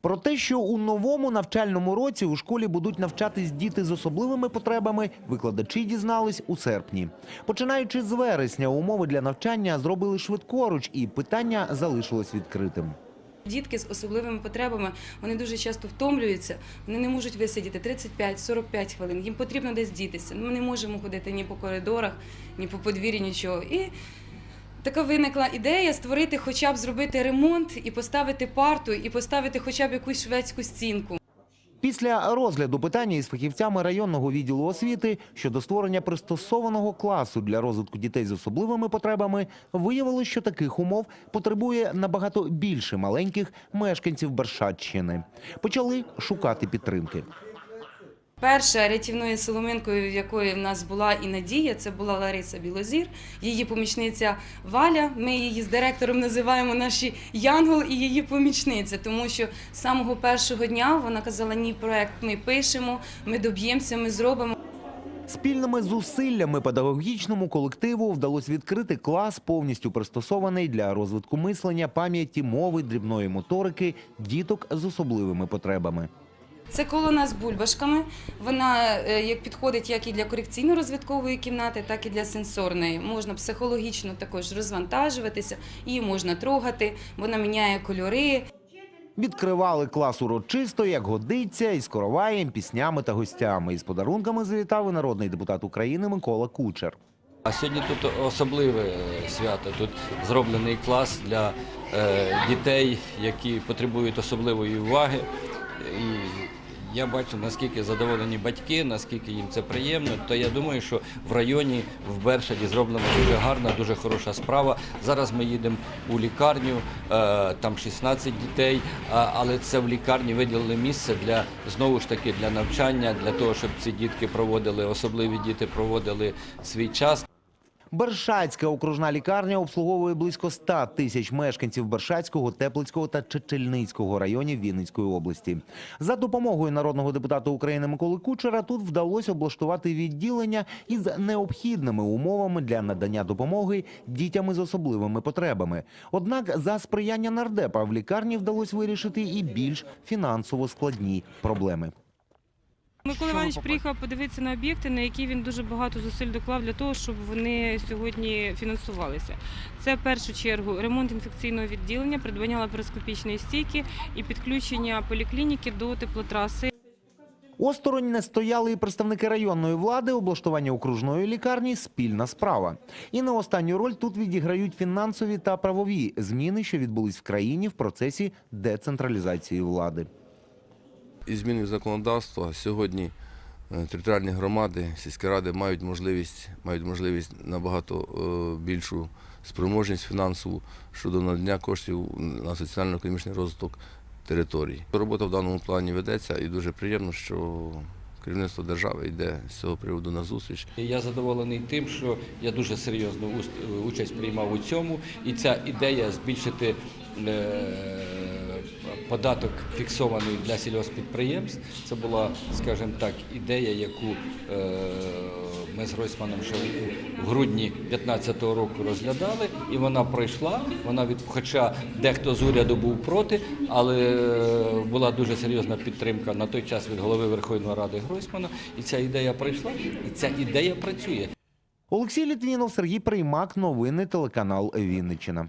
Про те, що у новому навчальному році у школі будуть навчатись діти з особливими потребами, викладачі дізнались у серпні. Починаючи з вересня, умови для навчання зробили швидкоруч, і питання залишилось відкритим. Дітки з особливими потребами вони дуже часто втомлюються, вони не можуть висидіти 35-45 хвилин. Їм потрібно десь дітися. Ми не можемо ходити ні по коридорах, ні по подвір'ю, нічого. І така виникла ідея створити, хоча б зробити ремонт і поставити парту, і поставити хоча б якусь шведську стінку. Після розгляду питання із фахівцями районного відділу освіти щодо створення пристосованого класу для розвитку дітей з особливими потребами виявилось, що таких умов потребує набагато більше маленьких мешканців Бершатщини. Почали шукати підтримки. Перша рятівною соломинкою, в якої в нас була і надія, це була Лариса Білозір, її помічниця Валя. Ми її з директором називаємо наші Янгол і її помічниця, тому що з самого першого дня вона казала: ні, проект ми пишемо, ми доб'ємося, ми зробимо. Спільними зусиллями педагогічному колективу вдалося відкрити клас, повністю пристосований для розвитку мислення, пам'яті, мови, дрібної моторики діток з особливими потребами. Це колона з бульбашками. Вона е, як підходить як і для корекційно-розвиткової кімнати, так і для сенсорної. Можна психологічно також розвантажуватися, її можна трогати, вона міняє кольори. Відкривали клас урочисто, як годиться, із короваєм, піснями та гостями. Із подарунками завітав і народний депутат України Микола Кучер. А сьогодні тут особливе свято. Тут зроблений клас для е, дітей, які потребують особливої уваги. І я бачу, наскільки задоволені батьки, наскільки їм це приємно. То я думаю, що в районі в Бершаді зроблена дуже гарна, дуже хороша справа. Зараз ми їдемо у лікарню, е, там 16 дітей, але це в лікарні виділили місце для знову ж таки для навчання, для того, щоб ці дітки проводили, особливі діти проводили свій час. Бершацька окружна лікарня обслуговує близько 100 тисяч мешканців Бершацького, Теплицького та Чечельницького районів Вінницької області. За допомогою народного депутата України Миколи Кучера тут вдалося облаштувати відділення із необхідними умовами для надання допомоги дітям із особливими потребами. Однак за сприяння нардепа в лікарні вдалося вирішити і більш фінансово складні проблеми. Микола Іванович приїхав подивитися на об'єкти, на які він дуже багато зусиль доклав для того, щоб вони сьогодні фінансувалися. Це в першу чергу ремонт інфекційного відділення, придбання лапароскопічної стійки і підключення поліклініки до теплотраси. Осторонь не стояли і представники районної влади, облаштування окружної лікарні спільна справа. І не останню роль тут відіграють фінансові та правові зміни, що відбулись в країні в процесі децентралізації влади. І зміни в законодавство сьогодні е, територіальні громади, сільські ради мають можливість, мають можливість набагато е, більшу спроможність фінансову щодо надання коштів на соціально-економічний розвиток територій. Робота в даному плані ведеться і дуже приємно, що керівництво держави йде з цього приводу на зустріч. Я задоволений тим, що я дуже серйозно участь приймав у цьому, і ця ідея збільшити е, податок фіксований для сільгоспідприємств. Це була, скажімо так, ідея, яку е, ми з Гройсманом ще у грудні 2015 року розглядали, і вона пройшла. Вона від, хоча дехто з уряду був проти, але е, була дуже серйозна підтримка на той час від голови Верховної Ради Гройсмана, і ця ідея пройшла, і ця ідея працює. Олексій Літвінов, Сергій Приймак. Новини телеканал Вінниччина.